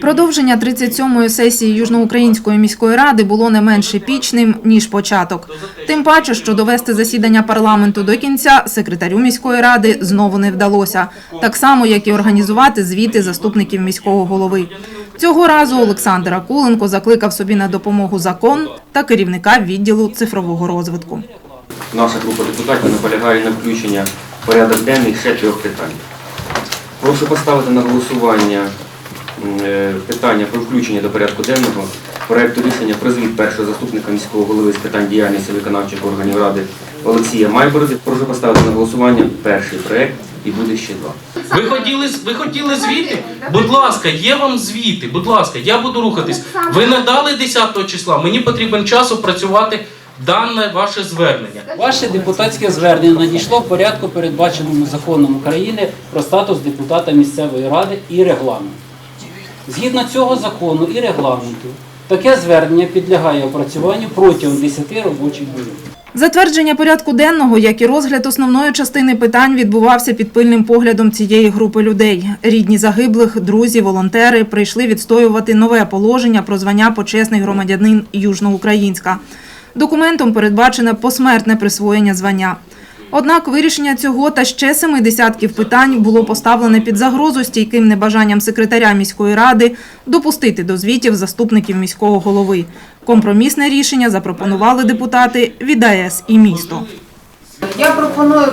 Продовження 37-ї сесії Южноукраїнської міської ради було не менш епічним, ніж початок. Тим паче, що довести засідання парламенту до кінця секретарю міської ради знову не вдалося, так само, як і організувати звіти заступників міського голови. Цього разу Олександр Акуленко закликав собі на допомогу закон та керівника відділу цифрового розвитку. Наша група депутатів наполягає на включення порядок денний ще трьох питань. Прошу поставити на голосування питання про включення до порядку денного проекту рішення про звіт першого заступника міського голови з питань діяльності виконавчих органів ради Олексія Майбороди. Прошу поставити на голосування перший проект і буде ще два. Ви хотіли, ви хотіли звіти? Будь ласка, є вам звіти, будь ласка, я буду рухатись. Ви надали 10 числа, мені потрібен час опрацювати дане ваше звернення. Ваше депутатське звернення надійшло в порядку, передбаченому законом України про статус депутата місцевої ради і регламент. Згідно цього закону і регламенту, таке звернення підлягає опрацюванню протягом 10 робочих днів. Затвердження порядку денного, як і розгляд основної частини питань, відбувався під пильним поглядом цієї групи людей. Рідні загиблих, друзі, волонтери прийшли відстоювати нове положення про звання почесний громадянин Южноукраїнська. Документом передбачене посмертне присвоєння звання. Однак вирішення цього та ще семи десятків питань було поставлене під загрозу стійким небажанням секретаря міської ради допустити до звітів заступників міського голови. Компромісне рішення запропонували депутати від АЕС і місто. Я пропоную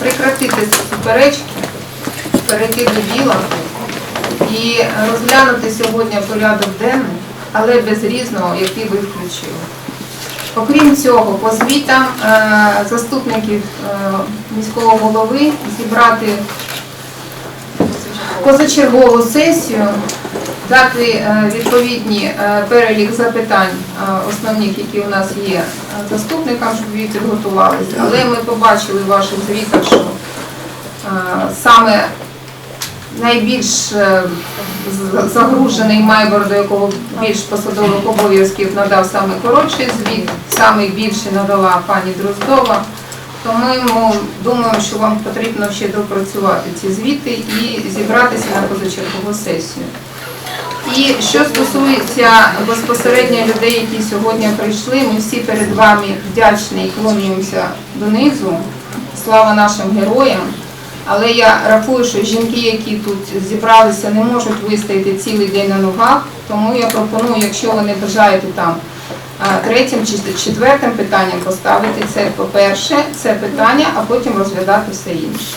прекратити суперечки, перейти до діла і розглянути сьогодні порядок денний, але без різного, який ви включили. Окрім цього, по звітам е, заступників е, міського голови зібрати позачергову сесію, дати е, відповідні перелік запитань основних, які у нас є заступникам, щоб ви підготувалися. Але ми побачили в ваших звітах, що саме найбільш е, загружений майбор, до якого більш посадових обов'язків надав саме коротший звіт, саме більше надала пані Дроздова. Тому ми думаємо, що вам потрібно ще допрацювати ці звіти і зібратися на позачергову сесію. І що стосується безпосередньо людей, які сьогодні прийшли, ми всі перед вами вдячні і клонюємося донизу. Слава нашим героям. Але я рахую, що жінки, які тут зібралися, не можуть вистояти цілий день на ногах. Тому я пропоную, якщо ви не бажаєте там третім чи четвертим питанням поставити це, по-перше, це питання, а потім розглядати все інше.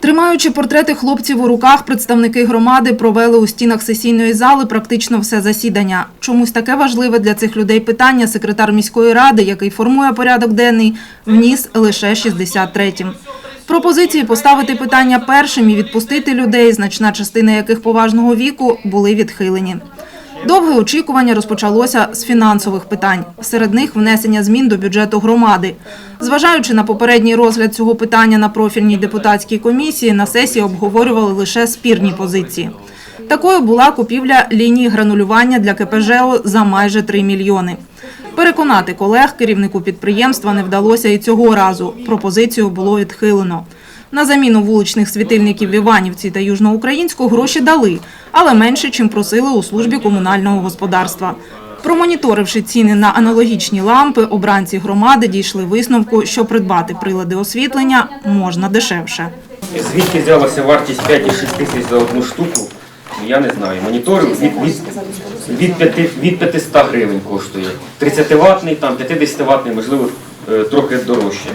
Тримаючи портрети хлопців у руках, представники громади провели у стінах сесійної зали практично все засідання. Чомусь таке важливе для цих людей питання секретар міської ради, який формує порядок денний, вніс лише 63-м. Пропозиції поставити питання першим і відпустити людей, значна частина яких поважного віку, були відхилені. Довге очікування розпочалося з фінансових питань. Серед них внесення змін до бюджету громади. Зважаючи на попередній розгляд цього питання на профільній депутатській комісії, на сесії обговорювали лише спірні позиції. Такою була купівля лінії гранулювання для КПЖО за майже 3 мільйони. Переконати колег керівнику підприємства не вдалося і цього разу. Пропозицію було відхилено. На заміну вуличних світильників в Іванівці та Южноукраїнську гроші дали, але менше, чим просили у службі комунального господарства. Промоніторивши ціни на аналогічні лампи, обранці громади дійшли висновку, що придбати прилади освітлення можна дешевше. Звідки взялася вартість 5,6 тисяч за одну штуку? Я не знаю. Монітор від, від, від, 5, від 500 гривень коштує. 30-ваттний, там 50-ваттний, можливо, е, трохи дорожче.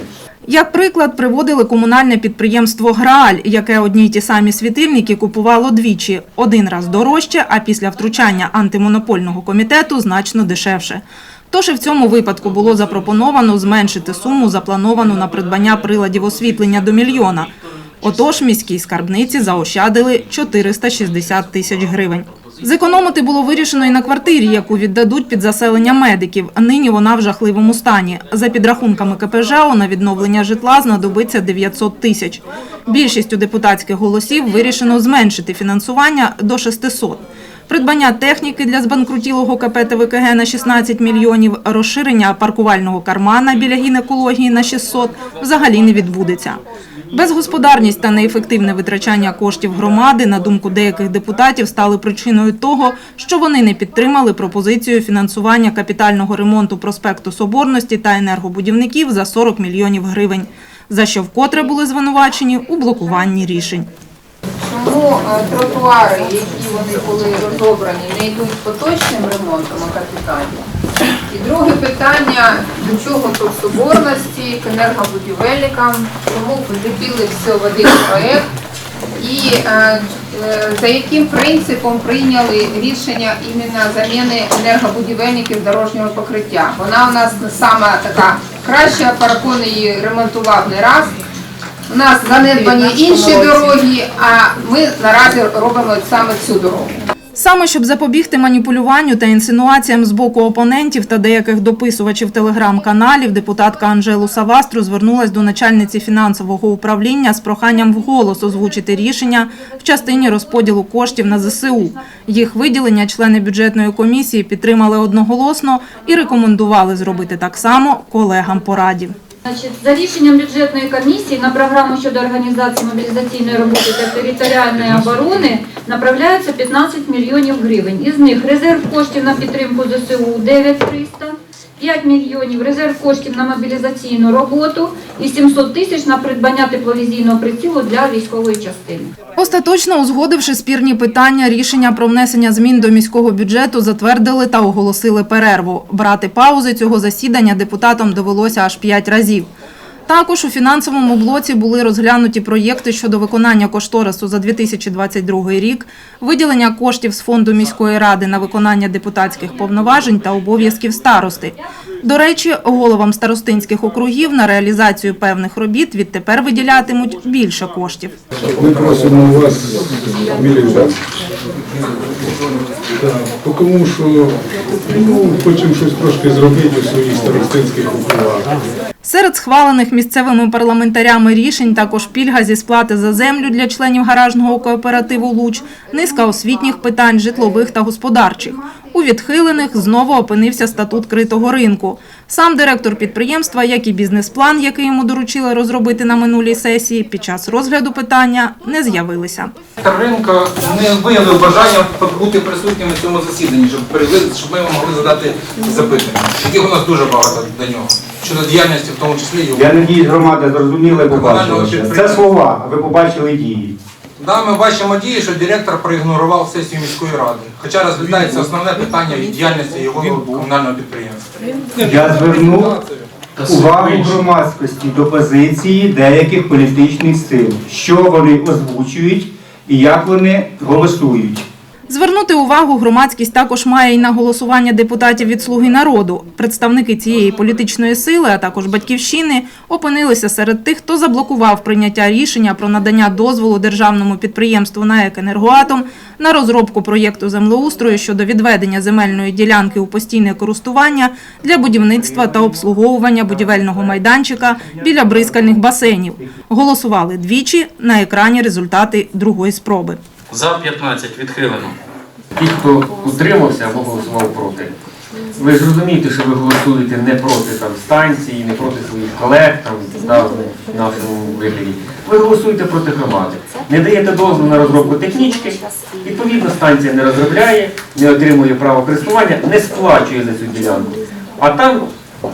Як приклад, приводили комунальне підприємство «Грааль», яке одні й ті самі світильники купувало двічі. Один раз дорожче, а після втручання антимонопольного комітету значно дешевше. Тож і в цьому випадку було запропоновано зменшити суму, заплановану на придбання приладів освітлення до мільйона. Отож, міській скарбниці заощадили 460 тисяч гривень. Зекономити було вирішено і на квартирі, яку віддадуть під заселення медиків. Нині вона в жахливому стані. За підрахунками КПЖО на відновлення житла знадобиться 900 тисяч. Більшістю депутатських голосів вирішено зменшити фінансування до 600. придбання техніки для збанкрутілого КП ТВКГ на 16 мільйонів, розширення паркувального кармана біля гінекології на 600 взагалі не відбудеться. Безгосподарність та неефективне витрачання коштів громади, на думку деяких депутатів, стали причиною того, що вони не підтримали пропозицію фінансування капітального ремонту проспекту Соборності та енергобудівників за 40 мільйонів гривень, за що вкотре були звинувачені у блокуванні рішень. Чому е, тротуари, які вони були розобрані, не йдуть поточним ремонтом, а капітальним? І друге питання, до чого тут соборності, к енергобудівельникам, чому вліпили все в один проєкт і е, е, за яким принципом прийняли рішення іменно заміни енергобудівельників дорожнього покриття? Вона у нас сама така краща, паракон її ремонтував не раз. У нас занедбані інші дороги, а ми наразі робимо саме цю дорогу. Саме щоб запобігти маніпулюванню та інсинуаціям з боку опонентів та деяких дописувачів телеграм-каналів, депутатка Анжелу Савастру звернулась до начальниці фінансового управління з проханням вголос озвучити рішення в частині розподілу коштів на ЗСУ. Їх виділення члени бюджетної комісії підтримали одноголосно і рекомендували зробити так само колегам по раді. За рішенням бюджетної комісії на програму щодо організації мобілізаційної роботи та територіальної оборони направляється 15 мільйонів гривень. Із них резерв коштів на підтримку ЗСУ 9300, 5 мільйонів резерв коштів на мобілізаційну роботу і 700 тисяч на придбання тепловізійного прицілу для військової частини. Остаточно узгодивши спірні питання, рішення про внесення змін до міського бюджету затвердили та оголосили перерву. Брати паузи цього засідання депутатам довелося аж п'ять разів. Також у фінансовому блоці були розглянуті проєкти щодо виконання кошторису за 2022 рік, виділення коштів з фонду міської ради на виконання депутатських повноважень та обов'язків старости. До речі, головам старостинських округів на реалізацію певних робіт відтепер виділятимуть більше коштів. Ми просимо вас мільйон. Тому що ну, хочемо щось трошки зробити у своїх старостинських округах. Серед схвалених місцевими парламентарями рішень також пільга зі сплати за землю для членів гаражного кооперативу «Луч», низка освітніх питань, житлових та господарчих. У відхилених знову опинився статут критого ринку. Сам директор підприємства, як і бізнес-план, який йому доручили розробити на минулій сесії, під час розгляду питання не з'явилися. Ринка не виявив бажання бути присутнім на цьому засіданні, щоб щоб ми могли задати запитання, яких у нас дуже багато до нього. Щодо діяльності, в тому числі його. Я надіюсь, громада зрозуміла і побачила. Це слова, а ви побачили дії. Да, ми бачимо дії, що директор проігнорував сесію міської ради, хоча розглядається основне питання діяльності його комунального підприємства. Я звернув увагу громадськості до позиції деяких політичних сил, що вони озвучують і як вони голосують. Звернути увагу громадськість також має і на голосування депутатів від «Слуги народу». Представники цієї політичної сили, а також «Батьківщини» опинилися серед тих, хто заблокував прийняття рішення про надання дозволу державному підприємству «НАЕК Енергоатом» на розробку проєкту землеустрою щодо відведення земельної ділянки у постійне користування для будівництва та обслуговування будівельного майданчика біля бризкальних басейнів. Голосували двічі, на екрані результати другої спроби. За 15 відхилено. Ті, хто утримався або голосував проти. Ви ж розумієте, що ви голосуєте не проти там, станції, не проти своїх колег там, да, в нашому вигляді. Ви голосуєте проти громади. Не даєте дозволу на розробку технічки, відповідно, станція не розробляє, не отримує право користування, не сплачує за цю ділянку. А там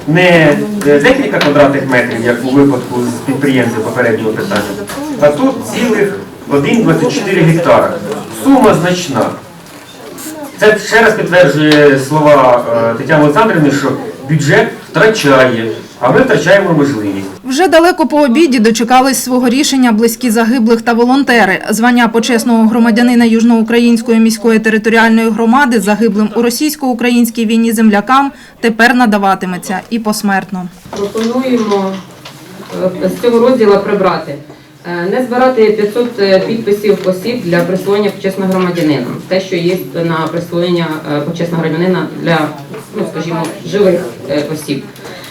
не декілька квадратних метрів, як у випадку з підприємців попереднього питання, а тут цілих 1,24 гектара. Сума значна. Це ще раз підтверджує слова е, Тетяни Олександрівни, що бюджет втрачає, а ми втрачаємо можливість. Вже далеко по обіді дочекались свого рішення близькі загиблих та волонтери. Звання почесного громадянина Южноукраїнської міської територіальної громади загиблим у російсько-українській війні землякам тепер надаватиметься і посмертно. пропонуємо е, з цього розділу прибрати. Е, Не збирати 500 підписів осіб для присвоєння почесного громадянина. Те, що є на присвоєння е, почесного громадянина для, ну скажімо, живих е, осіб.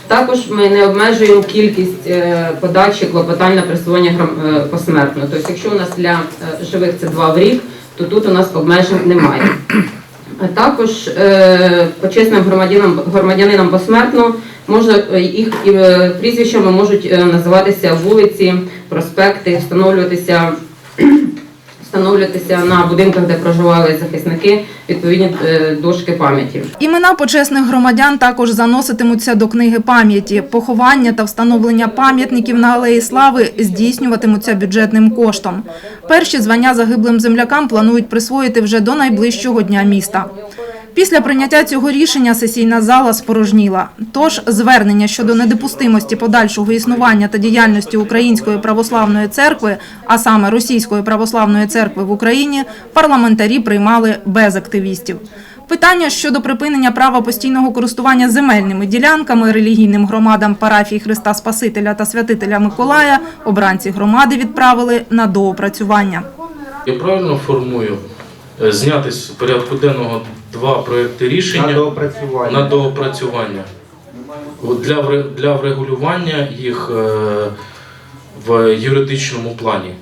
Також ми не обмежуємо кількість е, подачі клопотань на присвоєння е, посмертно. Тобто, якщо у нас для е, живих це два в рік, то тут у нас обмежень немає. Також е, почесним громадянам, громадянинам посмертно може е, їх е, прізвищами можуть е, називатися вулиці, проспекти, встановлюватися, встановлюватися на будинках, де проживали захисники, відповідні дошки пам'яті. Імена почесних громадян також заноситимуться до книги пам'яті. Поховання та встановлення пам'ятників на алеї слави здійснюватимуться бюджетним коштом. Перші звання загиблим землякам планують присвоїти вже до найближчого дня міста. Після прийняття цього рішення сесійна зала спорожніла. Тож звернення щодо недопустимості подальшого існування та діяльності Української православної церкви, а саме Російської православної церкви в Україні, парламентарі приймали без активістів. Питання щодо припинення права постійного користування земельними ділянками релігійним громадам парафії Христа Спасителя та святителя Миколая обранці громади відправили на доопрацювання. Я правильно формую е, зняти з порядку денного два проекти На рішення доопрацювання. на доопрацювання От для, для врегулювання їх е, в юридичному плані.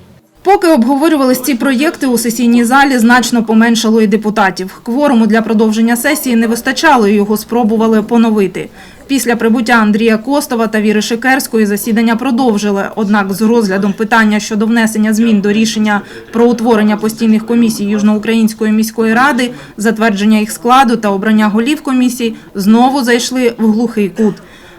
Поки обговорювались ці проєкти, у сесійній залі значно поменшало і депутатів. Кворуму для продовження сесії не вистачало, і його спробували поновити. Після прибуття Андрія Костова та Віри Шикерської засідання продовжили. Однак з розглядом питання щодо внесення змін до рішення про утворення постійних комісій Южноукраїнської міської ради, затвердження їх складу та обрання голів комісій знову зайшли в глухий кут.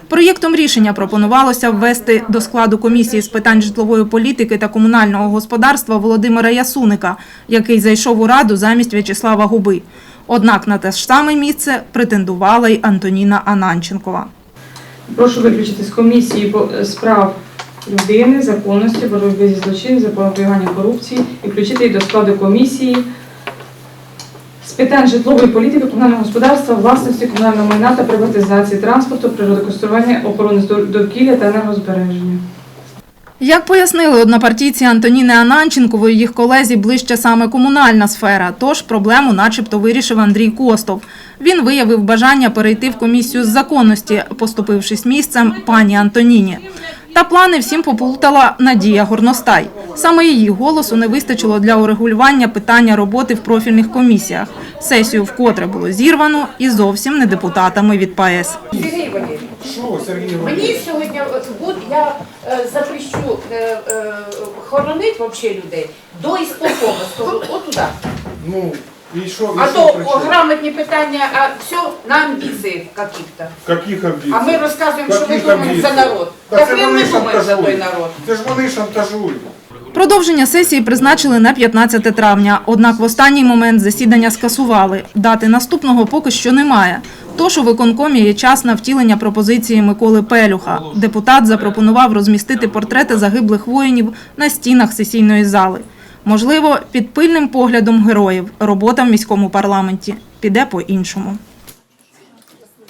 Проєктом рішення пропонувалося ввести до складу комісії з питань житлової політики та комунального господарства Володимира Ясуника, який зайшов у раду замість В'ячеслава Губи. Однак на те ж саме місце претендувала й Антоніна Ананченкова. Прошу виключити з комісії е, справ людини, законності, боротьби зі злочинням, запобігання корупції і включити її до складу комісії питань житлової політики, комунального господарства, власності комунального майна та приватизації транспорту, природокористування, охорони довкілля та енергозбереження. Як пояснили однопартійці Антоніни Ананченкової, їх колезі ближче саме комунальна сфера, тож проблему начебто вирішив Андрій Костов. Він виявив бажання перейти в комісію з законності, поступившись місцем пані Антоніні. Та плани всім поплутала Надія Горностай. Саме її голосу не вистачило для урегулювання питання роботи в профільних комісіях. Сесію вкотре було зірвано і зовсім не депутатами від ПАЕС. Сергій Валерійович, мені сьогодні от, я е, запрещу е, е, хоронити вообще людей до ісполкому, скажу, от. Ну, і що, А то о, грамотні питання, а все на амбіції каких-то. Каких амбіцій? А ми розказуємо, що ми Каких думаємо за амбіцій? народ. Та Так це ви вони не за той шантажують. народ. Це ж вони шантажують. Продовження сесії призначили на 15 травня, однак в останній момент засідання скасували. Дати наступного поки що немає. Тож у виконкомі є час на втілення пропозиції Миколи Пелюха. Депутат запропонував розмістити портрети загиблих воїнів на стінах сесійної зали. Можливо, під пильним поглядом героїв робота в міському парламенті піде по-іншому.